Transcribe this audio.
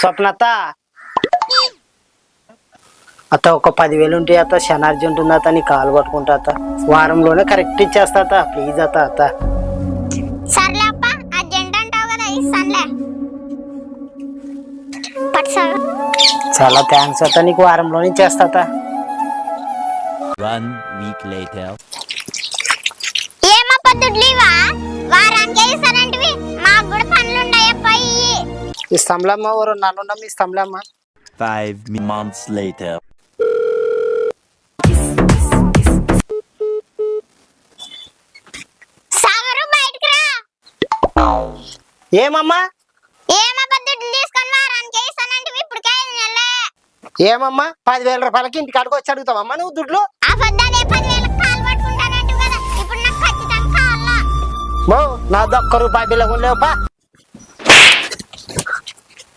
స్వప్నత? అత్త ఒక పదివేలు ఉంటాయి అత్త శనార్జీ ఉంటుంది అత్త నీ కాలు పట్టుకుంటా అత్త. వారంలోనే కరెక్ట్ ఇచ్చేస్తా అత్త ప్లీజ్ అత్త అత్త. చాలా థ్యాంక్స్ అత్త నీకు వారంలోనే ఇచ్చేస్తా అత్త. రా. ఏమమ్మా? ఏమప్ప దుడ్లు తీసుకొని వారానికి ఇస్తానంటివి ఇప్పటికే ఐదు నెలలే. ఏమమ్మా? పదివేల రూపాయలకి ఇంటికి అడుగు వచ్చి అడుగుతావమ్మా నువ్వు దుడ్లు? నా ఒక్క రూపాయి బిల్ల లేవుపా.